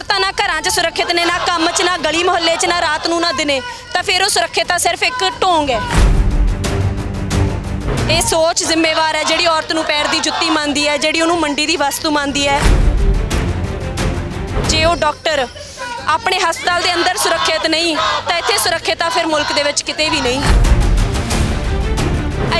ਔਰਤਾਂ ਨਾ ਘਰਾਂ 'ਚ ਸੁਰੱਖਿਅਤ ਨੇ, ਨਾ ਕੰਮ 'ਚ, ਨਾ ਗਲੀ ਮੁਹੱਲੇ 'ਚ, ਨਾ ਰਾਤ ਨੂੰ, ਨਾ ਦਿਨੇ। ਤਾਂ ਫਿਰ ਉਹ ਸੁਰੱਖਿਅਤ ਸਿਰਫ ਇੱਕ ਢੋਂਗ ਹੈ। ਇਹ ਸੋਚ ਜ਼ਿੰਮੇਵਾਰ ਹੈ ਜਿਹੜੀ ਔਰਤ ਨੂੰ ਪੈਰ ਦੀ ਜੁੱਤੀ ਮੰਨਦੀ ਹੈ, ਜਿਹੜੀ ਉਹਨੂੰ ਮੰਡੀ ਦੀ ਵਸਤੂ ਮੰਨਦੀ ਹੈ। ਜੇ ਉਹ ਡਾਕਟਰ ਆਪਣੇ ਹਸਪਤਾਲ ਦੇ ਅੰਦਰ ਸੁਰੱਖਿਅਤ ਨਹੀਂ, ਤਾਂ ਇੱਥੇ ਸੁਰੱਖਿਅਤ ਫਿਰ ਮੁਲਕ ਦੇ ਵਿੱਚ ਕਿਤੇ ਵੀ ਨਹੀਂ।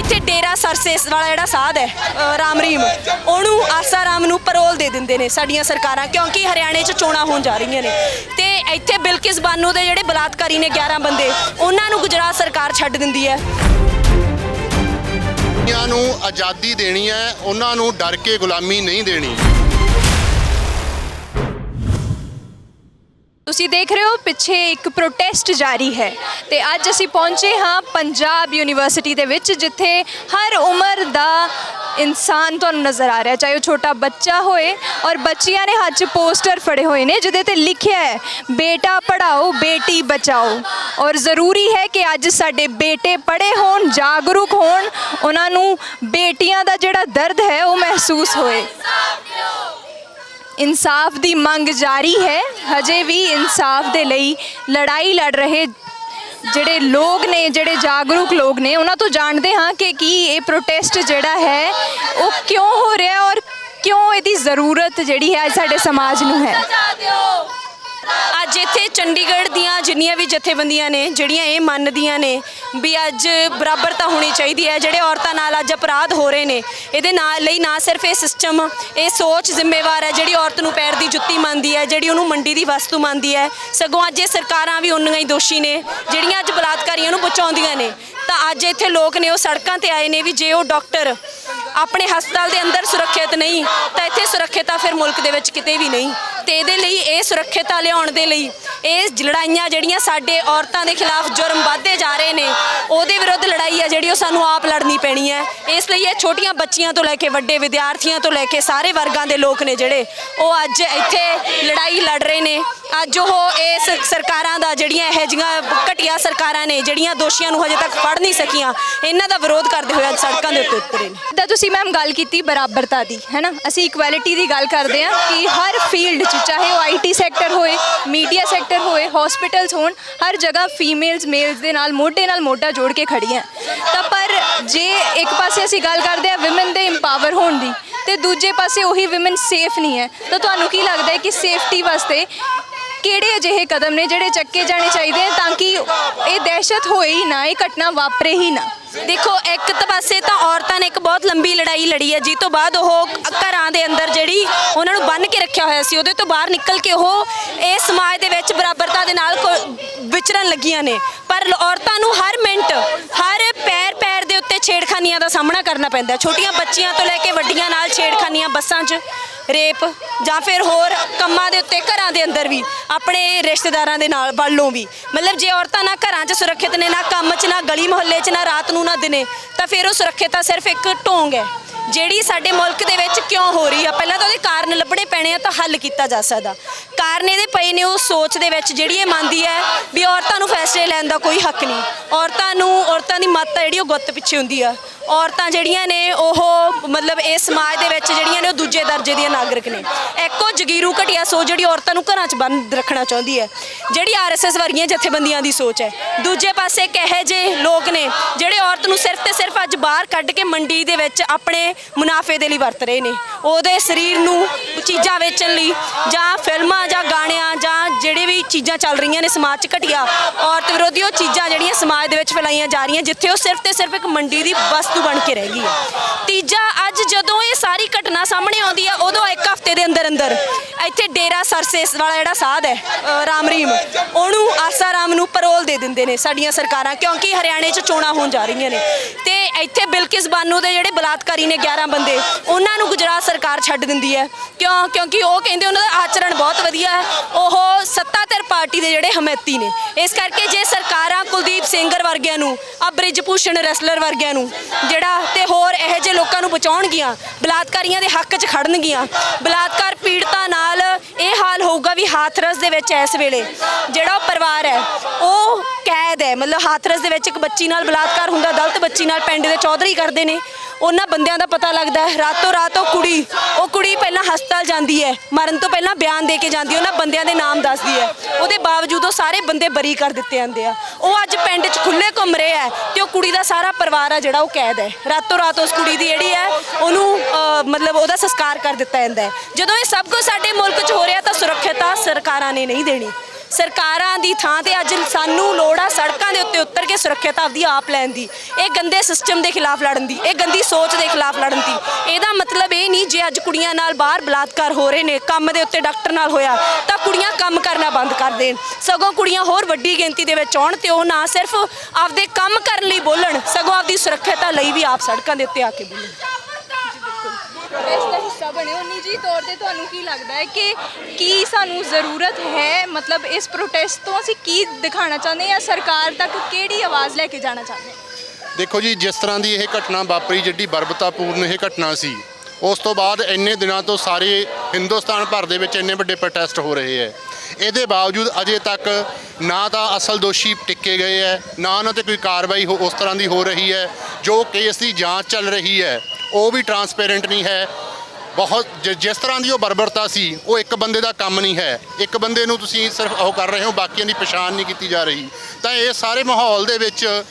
ਇੱਥੇ ਡੇਰਾ ਸਰਸੇਸ ਵਾਲਾ ਜਿਹੜਾ ਸਾਧ ਹੈ ਅ, ਰਾਮ ਰਹੀਮ ਉਹਨੂੰ ਆਸਾ ਰਾਮ ਨੂੰ ਪਰੋਲ ਦੇ ਦਿੰਦੇ ਨੇ ਸਾਡੀਆਂ ਸਰਕਾਰਾਂ ਕਿਉਂਕਿ ਹਰਿਆਣੇ 'ਚ ਚੋਣਾਂ ਹੋਣ ਜਾ ਰਹੀਆਂ ਨੇ। ਤੇ ਇੱਥੇ ਬਿਲਕਿਸ ਬਾਨੋ ਦੇ ਜਿਹੜੇ ਬਲਾਤਕਾਰੀ ਨੇ 11 ਬੰਦੇ ਉਹਨਾਂ ਨੂੰ ਗੁਜਰਾਤ ਸਰਕਾਰ ਛੱਡ ਦਿੰਦੀ ਹੈ। ਦੁਨੀਆ ਨੂੰ ਆਜ਼ਾਦੀ ਦੇਣੀ ਹੈ ਉਹਨਾਂ ਨੂੰ ਡਰ ਕੇ ਗੁਲਾਮੀ ਨਹੀਂ ਦੇਣੀ। ਤੁਸੀਂ ਦੇਖ ਰਹੇ ਹੋ, ਪਿੱਛੇ ਇੱਕ ਪ੍ਰੋਟੈਸਟ ਜਾਰੀ ਹੈ ਤੇ ਅੱਜ ਅਸੀਂ ਪਹੁੰਚੇ ਹਾਂ ਪੰਜਾਬ ਯੂਨੀਵਰਸਿਟੀ ਦੇ ਵਿੱਚ, ਜਿੱਥੇ ਹਰ ਉਮਰ ਦਾ ਇਨਸਾਨ ਤੁਹਾਨੂੰ ਨਜ਼ਰ ਆ ਰਿਹਾ ਚਾਹੇ ਉਹ ਛੋਟਾ ਬੱਚਾ ਹੋਏ ਔਰ ਬੱਚੀਆਂ ਨੇ ਹੱਥ 'ਚ ਪੋਸਟਰ ਫੜੇ ਹੋਏ ਨੇ, ਜਿਹਦੇ ਤੇ ਲਿਖਿਆ ਹੈ, ਬੇਟਾ ਪੜਾਓ ਬੇਟੀ ਬਚਾਓ। ਔਰ ਜ਼ਰੂਰੀ ਹੈ ਕਿ ਅੱਜ ਸਾਡੇ ਬੇਟੇ ਪੜ੍ਹੇ ਹੋਣ, ਜਾਗਰੂਕ ਹੋਣ, ਉਹਨਾਂ ਨੂੰ ਬੇਟੀਆਂ ਦਾ ਜਿਹੜਾ ਦਰਦ ਹੈ, ਉਹ ਮਹਿਸੂਸ ਹੋਏ। ਇਨਸਾਫ ਦੀ ਮੰਗ ਜਾਰੀ ਹੈ। ਹਜੇ ਵੀ ਇਨਸਾਫ ਦੇ ਲਈ ਲੜਾਈ ਲੜ ਰਹੇ ਜਿਹੜੇ ਲੋਕ ਨੇ, ਜਿਹੜੇ ਜਾਗਰੂਕ ਲੋਕ ਨੇ, ਉਹਨਾਂ ਤੋਂ ਜਾਣਦੇ ਹਾਂ ਕਿ ਕੀ ਇਹ ਪ੍ਰੋਟੈਸਟ ਜਿਹੜਾ ਹੈ, ਉਹ ਕਿਉਂ ਹੋ ਰਿਹਾ ਔਰ ਕਿਉਂ ਇਹਦੀ ਜ਼ਰੂਰਤ ਜਿਹੜੀ ਹੈ ਸਾਡੇ ਸਮਾਜ ਨੂੰ ਹੈ। ਅੱਜ ਇੱਥੇ ਚੰਡੀਗੜ੍ਹ ਦੀਆਂ ਜਿੰਨੀਆਂ ਵੀ ਜਥੇਬੰਦੀਆਂ ਨੇ, ਜਿਹੜੀਆਂ ਇਹ ਮੰਨਦੀਆਂ ਨੇ ਵੀ ਅੱਜ ਬਰਾਬਰਤਾ ਹੋਣੀ ਚਾਹੀਦੀ ਹੈ, ਜਿਹੜੇ ਔਰਤਾਂ ਨਾਲ ਅੱਜ ਅਪਰਾਧ ਹੋ ਰਹੇ ਨੇ, ਇਹਦੇ ਨਾਲ ਲਈ ਨਾ ਸਿਰਫ ਇਹ ਸਿਸਟਮ ਇਹ ਸੋਚ ਜ਼ਿੰਮੇਵਾਰ ਹੈ, ਜਿਹੜੀ ਔਰਤ ਨੂੰ ਪੈਰ ਦੀ ਜੁੱਤੀ ਮੰਨਦੀ ਹੈ, ਜਿਹੜੀ ਉਹਨੂੰ ਮੰਡੀ ਦੀ ਵਸਤੂ ਮੰਨਦੀ ਹੈ। ਸਗੋਂ ਅੱਜ ਇਹ ਸਰਕਾਰਾਂ ਵੀ ਉਨੀਆਂ ਹੀ ਦੋਸ਼ੀ ਨੇ, ਜਿਹੜੀਆਂ ਅੱਜ ਬਲਾਤਕਾਰੀਆਂ ਨੂੰ ਬਚਾਉਂਦੀਆਂ ਨੇ। ਤਾਂ ਅੱਜ ਇੱਥੇ ਲੋਕ ਨੇ, ਉਹ ਸੜਕਾਂ ਤੇ ਆਏ ਨੇ ਵੀ ਜੇ ਉਹ ਡਾਕਟਰ ਆਪਣੇ ਹਸਪਤਾਲ ਦੇ ਅੰਦਰ ਸੁਰੱਖਿਅਤ ਨਹੀਂ, ਤਾਂ ਇੱਥੇ ਸੁਰੱਖਿਅਤ ਫਿਰ ਮੁਲਕ ਦੇ ਵਿੱਚ ਕਿਤੇ ਵੀ ਨਹੀਂ। ਤੇ ਇਹਦੇ ਲਈ ਇਹ ਸੁਰੱਖਿਅਤਾ ਲਿਆਉਣ ਦੇ ਲਈ ਇਹ ਲੜਾਈਆਂ ਜਿਹੜੀਆਂ ਸਾਡੇ ਔਰਤਾਂ ਦੇ ਖਿਲਾਫ ਜੁਰਮ ਵੱਧਦੇ ਜਾ ਰਹੇ ਨੇ, ਉਹਦੇ ਵਿਰੁੱਧ ਲੜਾਈ ਹੈ ਜਿਹੜੀ ਉਹ ਸਾਨੂੰ ਆਪ ਲੜਨੀ ਪੈਣੀ ਹੈ। ਇਸ ਲਈ ਇਹ ਛੋਟੀਆਂ ਬੱਚੀਆਂ ਤੋਂ ਲੈ ਕੇ ਵੱਡੇ ਵਿਦਿਆਰਥੀਆਂ ਤੋਂ ਲੈ ਕੇ ਸਾਰੇ ਵਰਗਾਂ ਦੇ ਲੋਕ ਨੇ ਜਿਹੜੇ, ਉਹ ਅੱਜ ਇੱਥੇ ਲੜਾਈ ਲੜ ਰਹੇ ਨੇ। ਅੱਜ ਉਹ ਇਸ ਸਰਕਾਰਾਂ ਦਾ ਜਿਹੜੀਆਂ ਇਹ ਜਿਹੀਆਂ ਘਟੀਆ ਸਰਕਾਰਾਂ ਨੇ, ਜਿਹੜੀਆਂ ਦੋਸ਼ੀਆਂ ਨੂੰ ਹਜੇ ਤੱਕ ਫੜ ਨਹੀਂ ਸਕੀਆਂ। ਇਹਨਾਂ ਦਾ ਵਿਰੋਧ ਕਰਦੇ ਹੋਏ ਅੱਜ ਸੜਕਾਂ ਦੇ ਉੱਤੇ ਉਤਰੇ ਨੇ। ਤਾਂ ਤੁਸੀਂ ਮੈਮ ਗੱਲ ਕੀਤੀ ਬਰਾਬਰਤਾ ਦੀ ਹੈ ਨਾ ਅਸੀਂ ਇਕੁਐਲਿਟੀ ਦੀ ਗੱਲ ਕਰਦੇ ਹਾਂ ਕਿ ਹਰ ਫੀਲਡ 'ਚ, ਚਾਹੇ ਉਹ ਆਈਟੀ ਸੈਕਟਰ ਹੋਏ ਮੀਡੀਆ ਸੈਕਟਰ ਹੋਏ ਹਸਪੀਟਲਸ ਹੋਣ, ਹਰ ਜਗ੍ਹਾ ਫੀਮੇਲਸ ਮੇਲਸ ਦੇ ਨਾਲ, ਮੋਢੇ ਨਾਲ ਮੋਢਾ ਜੋੜ ਕੇ ਖੜੀਆਂ ਤਾਂ ਪਰ ਜੇ ਇੱਕ ਪਾਸੇ ਅਸੀਂ ਗੱਲ ਕਰਦੇ ਹਾਂ ਔਮਨ ਦੇ ਇੰਪਾਵਰ ਹੋਣ ਦੀ, ਤੇ ਦੂਜੇ ਪਾਸੇ ਉਹੀ ਔਮਨ ਸੇਫ ਨਹੀਂ ਹੈ, ਤਾਂ ਤੁਹਾਨੂੰ ਕੀ ਲੱਗਦਾ ਹੈ ਕਿ ਸੇਫਟੀ ਵਾਸਤੇ ਕਿਹੜੇ ਅਜਿਹੇ ਕਦਮ ਨੇ ਜਿਹੜੇ ਚੱਕੇ ਜਾਣੇ ਚਾਹੀਦੇ ਆ ਤਾਂ ਕਿ ਇਹ ਹੋਏ ਹੀ ਨਾ, ਇਹ ਘਟਨਾ ਵਾਪਰੇ ਹੀ ਨਾ। ਦੇਖੋ, ਇੱਕ ਤਾਂ ਪਾਸੇ ਤਾਂ ਔਰਤਾਂ ਨੇ ਇੱਕ ਬਹੁਤ ਲੰਬੀ ਲੜਾਈ ਲੜੀ ਹੈ। ਜਿਸ ਤੋਂ ਬਾਅਦ ਉਹ ਘਰਾਂ ਦੇ ਅੰਦਰ ਜਿਹੜੀ ਉਹਨਾਂ ਨੂੰ ਬੰਨ ਕੇ ਰੱਖਿਆ ਹੋਇਆ ਸੀ, ਉਹਦੇ ਤੋਂ ਬਾਹਰ ਨਿਕਲ ਕੇ ਉਹ ਇਹ ਸਮਾਜ ਦੇ ਵਿੱਚ ਬਰਾਬਰਤਾ ਦੇ ਨਾਲ ਵਿਚਰਨ ਲੱਗੀਆਂ ਨੇ। ਪਰ ਔਰਤਾਂ ਨੂੰ ਹਰ ਮਿੰਟ, ਹਰ ਪੈਰ ਪੈਰ ਦੇ ਉੱਤੇ ਛੇੜਖਾਨੀਆਂ ਦਾ ਸਾਹਮਣਾ ਕਰਨਾ ਪੈਂਦਾ ਛੋਟੀਆਂ ਬੱਚੀਆਂ ਤੋਂ ਲੈ ਕੇ ਵੱਡੀਆਂ ਨਾਲ ਛੇੜਖਾਨੀਆਂ ਬੱਸਾਂ 'ਚ ਰੇਪ ਜਾਂ ਫਿਰ ਹੋਰ ਕੰਮਾਂ ਦੇ ਉੱਤੇ ਘਰਾਂ ਦੇ ਅੰਦਰ ਵੀ, ਆਪਣੇ ਰਿਸ਼ਤੇਦਾਰਾਂ ਦੇ ਨਾਲ ਵੱਲੋਂ ਵੀ। ਮਤਲਬ ਜੇ ਔਰਤਾਂ ਨਾ ਘਰਾਂ 'ਚ ਸੁਰੱਖਿਅਤ ਨੇ, ਨਾ ਕੰਮ 'ਚ, ਨਾ ਗਲੀ ਮੁਹੱਲੇ 'ਚ, ਨਾ ਰਾਤ ਨੂੰ ਨਾ ਦਿਨੇ, ਤਾਂ ਫਿਰ ਉਹ ਸੁਰੱਖਿਅਤ ਸਿਰਫ ਇੱਕ ਢੋਂਗ ਹੈ। ਜਿਹੜੀ ਸਾਡੇ ਮੁਲਕ ਦੇ ਵਿੱਚ ਕਿਉਂ ਹੋ ਰਹੀ ਆ? ਪਹਿਲਾਂ ਤਾਂ ਉਹਦੇ ਕਾਰਨ ਲੱਭਣੇ ਪੈਣੇ ਆ ਤਾਂ ਹੱਲ ਕੀਤਾ ਜਾ ਸਕਦਾ। ਕਾਰਨ ਇਹਦੇ ਪਏ ਨੇ ਉਹ ਸੋਚ ਦੇ ਵਿੱਚ, ਜਿਹੜੀ ਇਹ ਮੰਨਦੀ ਹੈ ਵੀ ਔਰਤਾਂ ਨੂੰ ਫੈਸਲੇ ਲੈਣ ਦਾ ਕੋਈ ਹੱਕ ਨਹੀਂ। ਔਰਤਾਂ ਨੂੰ, ਔਰਤਾਂ ਦੀ ਮੱਤ ਆ ਜਿਹੜੀ ਉਹ ਗੁੱਤ ਪਿੱਛੇ ਹੁੰਦੀ ਆ। ਔਰਤਾਂ ਜਿਹੜੀਆਂ ਨੇ, ਉਹ ਮਤਲਬ ਇਹ ਸਮਾਜ ਦੇ ਵਿੱਚ ਜਿਹੜੀਆਂ ਨੇ ਉਹ ਦੂਜੇ ਦਰਜੇ ਦੀਆਂ ਨਾਗਰਿਕ ਨੇ। ਇੱਕੋ ਜਗੀਰੂ ਘਟਿਆ ਸੋਚ ਜਿਹੜੀ ਔਰਤਾਂ ਨੂੰ ਘਰਾਂ 'ਚ ਬੰਦ ਰੱਖਣਾ ਚਾਹੁੰਦੀ ਹੈ। ਜਿਹੜੀ ਆਰਐਸਐਸ ਵਰਗੀਆਂ ਜਥੇਬੰਦੀਆਂ ਦੀ ਸੋਚ ਹੈ। ਦੂਜੇ ਪਾਸੇ ਇੱਕ ਇਹੋ ਜਿਹੇ ਲੋਕ ਨੇ ਜਿਹੜੇ ਔਰਤ ਨੂੰ ਸਿਰਫ ਤੇ ਸਿਰਫ ਅੱਜ ਬਾਹਰ ਕੱਢ ਕੇ ਮੰਡੀ ਦੇ ਵਿੱਚ ਆਪਣੇ ਮੁਨਾਫੇ ਦੇ ਲਈ ਵਰਤ ਰਹੇ ਨੇ। ਉਹਦੇ ਸਰੀਰ ਨੂੰ ਚੀਜ਼ਾਂ ਵੇਚਣ ਲਈ ਜਾਂ ਫਿਲਮਾਂ ਜਾਂ ਗਾਣਿਆਂ ਜਾਂ ਜਿਹੜੇ ਵੀ ਚੀਜ਼ਾਂ ਚੱਲ ਰਹੀਆਂ ਨੇ ਸਮਾਜ 'ਚ ਘਟੀਆ ਔਰਤ ਵਿਰੋਧੀ ਉਹ ਚੀਜ਼ਾਂ ਜਿਹੜੀਆਂ ਸਮਾਜ ਦੇ ਵਿੱਚ ਫੈਲਾਈਆਂ ਜਾ ਰਹੀਆਂ ਜਿੱਥੇ ਉਹ ਸਿਰਫ ਤੇ ਸਿਰਫ ਇੱਕ ਮੰਡੀ ਦੀ ਵਸਤੂ ਬਣ ਕੇ ਰਹਿ ਗਈ ਹੈ। ਤੀਜਾ ਅੱਜ ਜਦੋਂ ਇਹ ਸਾਰੀ ਘਟਨਾ ਸਾਹਮਣੇ ਆਉਂਦੀ ਹੈ ਉਦੋਂ ਇੱਕ ਹਫ਼ਤੇ ਦੇ ਅੰਦਰ ਅੰਦਰ ਇੱਥੇ ਡੇਰਾ ਸਰਸੇਸ ਵਾਲਾ ਜਿਹੜਾ ਸਾਧ ਹੈ ਅ, ਰਾਮ ਰਹੀਮ ਉਹਨੂੰ ਆਸਾ ਰਾਮ ਨੂੰ ਪਰੋਲ ਦੇ ਦਿੰਦੇ ਨੇ ਸਾਡੀਆਂ ਸਰਕਾਰਾਂ ਕਿਉਂਕਿ ਹਰਿਆਣੇ 'ਚ ਚੋਣਾਂ ਹੋਣ ਜਾ ਰਹੀਆਂ ਨੇ। ਇੱਥੇ ਬਿਲਕਿਸ ਬਾਨੂ ਦੇ ਜਿਹੜੇ ਬਲਾਤਕਾਰੀ ਨੇ 11 ਬੰਦੇ, ਉਹਨਾਂ ਨੂੰ ਗੁਜਰਾਤ ਸਰਕਾਰ ਛੱਡ ਦਿੰਦੀ ਹੈ। ਕਿਉਂ? ਕਿਉਂਕਿ ਉਹ ਕਹਿੰਦੇ ਉਹਨਾਂ ਦਾ ਆਚਰਣ ਬਹੁਤ ਵਧੀਆ ਹੈ। ਉਹ ਸੱਤਾਧਰ ਪਾਰਟੀ ਦੇ ਜਿਹੜੇ ਹਮਾਇਤੀ ਨੇ। ਇਸ ਕਰਕੇ ਜੇ ਸਰਕਾਰਾਂ ਕੁਲਦੀਪ ਸਿੰਘਰ ਵਰਗਿਆਂ ਨੂੰ ਆ ਬ੍ਰਿਜ ਭੂਸ਼ਣ ਰੈਸਲਰ ਵਰਗਿਆਂ ਨੂੰ, ਜਿਹੜਾ ਤੇ ਹੋਰ ਇਹੋ ਜਿਹੇ ਲੋਕਾਂ ਨੂੰ ਬਚਾਉਣਗੀਆਂ, ਬਲਾਤਕਾਰੀਆਂ ਦੇ ਹੱਕ 'ਚ ਖੜਨਗੀਆਂ, ਬਲਾਤਕਾਰ ਪੀੜਤਾਂ ਨਾਲ ਇਹ ਹਾਲ ਹੋਊਗਾ ਵੀ ਹਾਥਰਸ ਦੇ ਵਿੱਚ ਇਸ ਵੇਲੇ ਜਿਹੜਾ ਪਰਿਵਾਰ ਹੈ, ਉਹ ਕੈਦ ਹੈ। ਮਤਲਬ ਹਾਥਰਸ ਦੇ ਵਿੱਚ ਇੱਕ ਬੱਚੀ ਨਾਲ ਬਲਾਤਕਾਰ ਹੁੰਦਾ, ਦਲਤ ਬੱਚੀ ਨਾਲ ਪਿੰਡ ਦੇ ਚੌਧਰੀ ਕਰਦੇ ਨੇ। ਉਹਨਾਂ ਬੰਦਿਆਂ ਦਾ ਪਤਾ ਲੱਗਦਾ ਹੈ, ਰਾਤੋਂ ਰਾਤ ਉਹ ਕੁੜੀ ਉਹ ਕੁੜੀ ਪਹਿਲਾਂ ਹਸਪਤਾਲ ਜਾਂਦੀ ਹੈ, ਮਰਨ ਤੋਂ ਪਹਿਲਾਂ ਬਿਆਨ ਦੇ ਕੇ ਜਾਂਦੀ ਹੈ, ਉਹਨਾਂ ਬੰਦਿਆਂ ਦੇ ਨਾਮ ਦੱਸਦੀ ਹੈ। ਉਹਦੇ ਬਾਵਜੂਦ ਉਹ ਸਾਰੇ ਬੰਦੇ ਬਰੀ ਕਰ ਦਿੱਤੇ ਜਾਂਦੇ ਆ। ਉਹ ਅੱਜ ਪਿੰਡ 'ਚ ਖੁੱਲੇ ਘੁੰਮ ਰਹੇ ਆ ਤੇ ਉਹ ਕੁੜੀ ਦਾ ਸਾਰਾ ਪਰਿਵਾਰ ਆ ਜਿਹੜਾ ਉਹ ਕੈਦ ਹੈ। ਰਾਤੋਂ ਰਾਤ ਉਸ ਕੁੜੀ ਦੀ ਜਿਹੜੀ ਹੈ, ਉਹਨੂੰ ਮਤਲਬ ਉਹਦਾ ਸੰਸਕਾਰ ਕਰ ਦਿੱਤਾ ਜਾਂਦਾ ਹੈ। ਜਦੋਂ ਇਹ ਸਭ ਕੁਝ ਸਾਡੇ ਮੁਲਕ 'ਚ ਹੋ ਰਿਹਾ ਤਾਂ ਸੁਰੱਖਿਅਤਾ ਸਰਕਾਰਾਂ ਨੇ ਨਹੀਂ ਦੇਣੀ। ਸਰਕਾਰਾਂ ਦੀ ਥਾਂ ਤੇ ਅੱਜ ਸਾਨੂੰ ਲੋੜ ਆ ਸੜਕਾਂ ਦੇ ਉੱਤੇ ਉਤਰ ਕੇ ਸੁਰੱਖਿਅਤ ਆਪਦੀ ਆਪ ਲੈਣ ਦੀ। ਇਹ ਗੰਦੇ ਸਿਸਟਮ ਦੇ ਖਿਲਾਫ ਲੜਨ ਦੀ, ਇਹ ਗੰਦੀ ਸੋਚ ਦੇ ਖਿਲਾਫ ਲੜਨ ਦੀ। ਇਹਦਾ ਮਤਲਬ ਇਹ ਨਹੀਂ ਜੇ ਅੱਜ ਕੁੜੀਆਂ ਨਾਲ ਬਾਹਰ ਬਲਾਤਕਾਰ ਹੋ ਰਹੇ ਨੇ, ਕੰਮ ਦੇ ਉੱਤੇ ਡਾਕਟਰ ਨਾਲ ਹੋਇਆ, ਤਾਂ ਕੁੜੀਆਂ ਕੰਮ ਕਰਨਾ ਬੰਦ ਕਰ ਦੇਣ। ਸਗੋਂ ਕੁੜੀਆਂ ਹੋਰ ਵੱਡੀ ਗਿਣਤੀ ਦੇ ਵਿੱਚ ਆਉਣ ਤੇ ਉਹ ਨਾ ਸਿਰਫ ਆਪਦੇ ਕੰਮ ਕਰਨ ਲਈ ਬੋਲਣ, ਸਗੋਂ ਆਪਦੀ ਸੁਰੱਖਿਅਤਾ ਲਈ ਵੀ ਆਪ ਸੜਕਾਂ ਦੇ ਉੱਤੇ ਆ ਕੇ ਬੋਲਣ। ਇਸ ਦਾ ਹਿੱਸਾ ਬਣੇ ਹੋ। ਨਿੱਜੀ ਤੌਰ ਤੇ ਤੁਹਾਨੂੰ ਕੀ ਲੱਗਦਾ ਹੈ ਕਿ ਕੀ ਸਾਨੂੰ ਜ਼ਰੂਰਤ ਹੈ? ਮਤਲਬ ਇਸ ਪ੍ਰੋਟੈਸਟ ਤੋਂ ਅਸੀਂ ਕੀ ਦਿਖਾਉਣਾ ਚਾਹੁੰਦੇ ਹਾਂ ਜਾਂ ਸਰਕਾਰ ਤੱਕ ਕਿਹੜੀ ਆਵਾਜ਼ ਲੈ ਕੇ ਜਾਣਾ ਚਾਹੁੰਦੇ ਹਾਂ? ਦੇਖੋ ਜੀ, ਜਿਸ ਤਰ੍ਹਾਂ ਦੀ ਇਹ ਘਟਨਾ ਵਾਪਰੀ, ਜਿੱਡੀ ਬਰਬਤਾਪੂਰਨ ਇਹ ਘਟਨਾ ਸੀ, ਉਸ ਤੋਂ ਬਾਅਦ ਇੰਨੇ ਦਿਨਾਂ ਤੋਂ ਸਾਰੇ ਹਿੰਦੁਸਤਾਨ ਭਰ ਦੇ ਵਿੱਚ ਇੰਨੇ ਵੱਡੇ ਪ੍ਰੋਟੈਸਟ ਹੋ ਰਹੇ ਹੈ। ਇਹਦੇ ਬਾਵਜੂਦ ਅਜੇ ਤੱਕ ਨਾ ਤਾਂ ਅਸਲ ਦੋਸ਼ੀ ਟਿੱਕੇ ਗਏ ਹੈ, ਨਾ ਉਹਨਾਂ ਤੇ ਕੋਈ ਕਾਰਵਾਈ ਹੋ- ਉਸ ਤਰ੍ਹਾਂ ਦੀ ਹੋ ਰਹੀ ਹੈ। ਜੋ ਕੇਸ ਦੀ ਜਾਂਚ ਚੱਲ ਰਹੀ ਹੈ, ਉਹ ਵੀ ਟਰਾਂਸਪੇਰੈਂਟ ਨਹੀਂ ਹੈ। ਬਹੁਤ ਜਿ- ਜਿਸ ਤਰ੍ਹਾਂ ਦੀ ਉਹ ਬਰਬਰਤਾ ਸੀ, ਉਹ ਇੱਕ ਬੰਦੇ ਦਾ ਕੰਮ ਨਹੀਂ ਹੈ। ਇੱਕ ਬੰਦੇ ਨੂੰ ਤੁਸੀਂ ਸਿਰਫ ਉਹ ਕਰ ਰਹੇ ਹੋ, ਬਾਕੀਆਂ ਦੀ ਪਛਾਣ ਨਹੀਂ ਕੀਤੀ ਜਾ ਰਹੀ। ਤਾਂ ਇਹ ਸਾਰੇ ਮਾਹੌਲ ਦੇ ਵਿੱਚ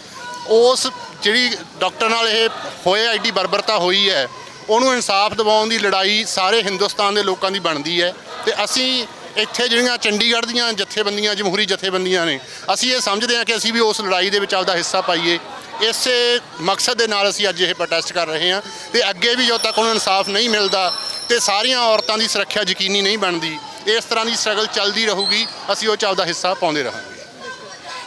ਉਸ ਜਿਹੜੀ ਡਾਕਟਰ ਨਾਲ ਇਹ ਹੋਏ ਐਡੀ ਬਰਬਰਤਾ ਹੋਈ ਹੈ, ਉਹਨੂੰ ਇਨਸਾਫ ਦਿਵਾਉਣ ਦੀ ਲੜਾਈ ਸਾਰੇ ਹਿੰਦੁਸਤਾਨ ਦੇ ਲੋਕਾਂ ਦੀ ਬਣਦੀ ਹੈ। ਤੇ ਅਸੀਂ ਇੱਥੇ ਜਿਹੜੀਆਂ ਚੰਡੀਗੜ੍ਹ ਦੀਆਂ ਜਥੇਬੰਦੀਆਂ, ਜਮਹੂਰੀ ਜਥੇਬੰਦੀਆਂ ਨੇ, ਅਸੀਂ ਇਹ ਸਮਝਦੇ ਹਾਂ ਕਿ ਅਸੀਂ ਵੀ ਉਸ ਲੜਾਈ ਦੇ ਵਿੱਚ ਆਪਦਾ ਹਿੱਸਾ ਪਾਈਏ। ਇਸੇ ਮਕਸਦ ਦੇ ਨਾਲ ਅਸੀਂ ਅੱਜ ਇਹ ਪ੍ਰੋਟੈਸਟ ਕਰ ਰਹੇ ਹਾਂ ਤੇ ਅੱਗੇ ਵੀ ਜਦੋਂ ਤੱਕ ਉਹਨੂੰ ਇਨਸਾਫ ਨਹੀਂ ਮਿਲਦਾ ਤੇ ਸਾਰੀਆਂ ਔਰਤਾਂ ਦੀ ਸੁਰੱਖਿਆ ਯਕੀਨੀ ਨਹੀਂ ਬਣਦੀ, ਇਸ ਤਰ੍ਹਾਂ ਦੀ ਸਟਰਗਲ ਚੱਲਦੀ ਰਹੂਗੀ, ਅਸੀਂ ਉਹ 'ਚ ਆਪਦਾ ਹਿੱਸਾ ਪਾਉਂਦੇ ਰਹਾਂਗੇ।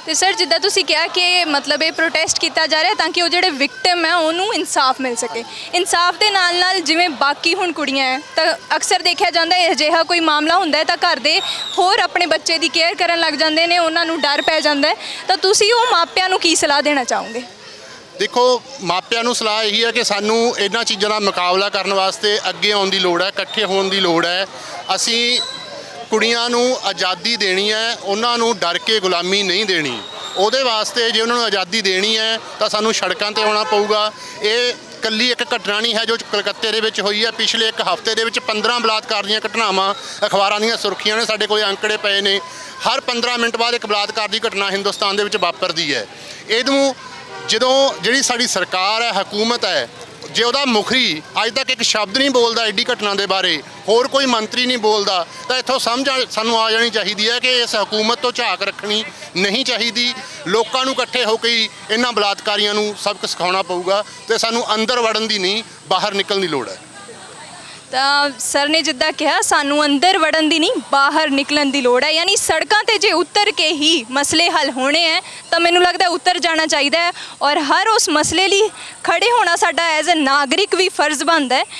ਤੇ ਸਰ, ਜਿੱਦਾਂ ਤੁਸੀਂ ਕਿਹਾ ਕਿ ਮਤਲਬ ਇਹ ਪ੍ਰੋਟੈਸਟ ਕੀਤਾ ਜਾ ਰਿਹਾ ਤਾਂ ਕਿ ਉਹ ਜਿਹੜੇ ਵਿਕਟਮ ਹੈ, ਉਹਨੂੰ ਇਨਸਾਫ ਮਿਲ ਸਕੇ। ਇਨਸਾਫ ਦੇ ਨਾਲ ਨਾਲ ਜਿਵੇਂ ਬਾਕੀ ਹੁਣ ਕੁੜੀਆਂ ਹੈ, ਤਾਂ ਅਕਸਰ ਦੇਖਿਆ ਜਾਂਦਾ ਹੈ, ਅਜਿਹਾ ਕੋਈ ਮਾਮਲਾ ਹੁੰਦਾ ਹੈ ਤਾਂ ਘਰ ਦੇ ਹੋਰ ਆਪਣੇ ਬੱਚੇ ਦੀ ਕੇਅਰ ਕਰਨ ਲੱਗ ਜਾਂਦੇ ਨੇ, ਉਹਨਾਂ ਨੂੰ ਡਰ ਪੈ ਜਾਂਦਾ ਹੈ। ਤਾਂ ਤੁਸੀਂ ਉਹ ਮਾਪਿਆਂ ਨੂੰ ਕੀ ਸਲਾਹ ਦੇਣਾ ਚਾਹੋਗੇ? ਦੇਖੋ, ਮਾਪਿਆਂ ਨੂੰ ਸਲਾਹ ਇਹੀ ਹੈ ਕਿ ਸਾਨੂੰ ਇਹਨਾਂ ਚੀਜ਼ਾਂ ਦਾ ਮੁਕਾਬਲਾ ਕਰਨ ਵਾਸਤੇ ਅੱਗੇ ਆਉਣ ਦੀ ਲੋੜ ਹੈ, ਇਕੱਠੇ ਹੋਣ ਦੀ ਲੋੜ ਹੈ। ਅਸੀਂ ਕੁੜੀਆਂ ਨੂੰ ਆਜ਼ਾਦੀ ਦੇਣੀ ਹੈ, ਉਹਨਾਂ ਨੂੰ ਡਰ ਕੇ ਗੁਲਾਮੀ ਨਹੀਂ ਦੇਣੀ। ਉਹਦੇ ਵਾਸਤੇ ਜੇ ਉਹਨਾਂ ਨੂੰ ਆਜ਼ਾਦੀ ਦੇਣੀ ਹੈ, ਤਾਂ ਸਾਨੂੰ ਸੜਕਾਂ ਤੇ ਆਉਣਾ ਪਊਗਾ। ਇਹ ਕੱਲੀ ਇੱਕ ਘਟਨਾ ਨਹੀਂ ਹੈ ਜੋ ਕਲਕੱਤੇ ਦੇ ਵਿੱਚ ਹੋਈ ਹੈ। ਪਿਛਲੇ ਇੱਕ ਹਫ਼ਤੇ ਦੇ ਵਿੱਚ 15 ਬਲਾਤਕਾਰ ਦੀਆਂ ਘਟਨਾਵਾਂ, ਅਖਬਾਰਾਂ ਦੀਆਂ ਸੁਰਖੀਆਂ ਨੇ ਸਾਡੇ ਕੋਲ ਅੰਕੜੇ ਪਏ ਨੇ। ਹਰ 15 ਮਿੰਟ ਬਾਅਦ ਇੱਕ ਬਲਾਤਕਾਰ ਦੀ ਘਟਨਾ ਹਿੰਦੁਸਤਾਨ ਦੇ ਵਿੱਚ ਵਾਪਰਦੀ ਹੈ। ਇਹਨੂੰ ਜਦੋਂ ਜਿਹੜੀ ਸਾਡੀ ਸਰਕਾਰ ਹੈ, ਹਕੂਮਤ ਹੈ, ਜੇ ਉਹਦਾ ਮੁਖਰੀ ਅੱਜ ਤੱਕ ਇੱਕ ਸ਼ਬਦ ਨਹੀਂ ਬੋਲਦਾ ਐਡੀ ਘਟਨਾ ਦੇ ਬਾਰੇ, ਹੋਰ ਕੋਈ ਮੰਤਰੀ ਨਹੀਂ ਬੋਲਦਾ, ਤਾਂ ਇੱਥੋਂ ਸਮਝ ਆ- ਸਾਨੂੰ ਆ ਜਾਣੀ ਚਾਹੀਦੀ ਹੈ ਕਿ ਇਸ ਹਕੂਮਤ ਤੋਂ ਝਾਕ ਰੱਖਣੀ ਨਹੀਂ ਚਾਹੀਦੀ। ਲੋਕਾਂ ਨੂੰ ਇਕੱਠੇ ਹੋ ਕੇ ਹੀ ਇਹਨਾਂ ਬਲਾਤਕਾਰੀਆਂ ਨੂੰ ਸਬਕ ਸਿਖਾਉਣਾ ਪਊਗਾ ਤੇ ਸਾਨੂੰ ਅੰਦਰ ਵੜਨ ਦੀ ਨਹੀਂ, ਬਾਹਰ ਨਿਕਲਣ ਦੀ ਲੋੜ ਹੈ। ਤਾਂ ਸਰ ਨੇ ਜਿੱਦਾਂ ਕਿਹਾ, ਸਾਨੂੰ ਅੰਦਰ ਵੜਨ ਦੀ ਨਹੀਂ, ਬਾਹਰ ਨਿਕਲਣ ਦੀ ਲੋੜ ਹੈ। ਯਾਨੀ ਸੜਕਾਂ ਤੇ ਜੇ ਉਤਰ ਕੇ ਹੀ ਮਸਲੇ ਹੱਲ ਹੋਣੇ ਹੈ, ਤਾਂ ਮੈਨੂੰ ਲੱਗਦਾ ਹੈ ਉਤਰ ਜਾਣਾ ਚਾਹੀਦਾ ਹੈ। ਔਰ ਹਰ ਉਸ ਮਸਲੇ ਲਈ ਖੜੇ ਹੋਣਾ ਸਾਡਾ ਐਜ਼ ਅ ਨਾਗਰਿਕ ਵੀ ਫਰਜ਼ ਬਣਦਾ ਹੈ।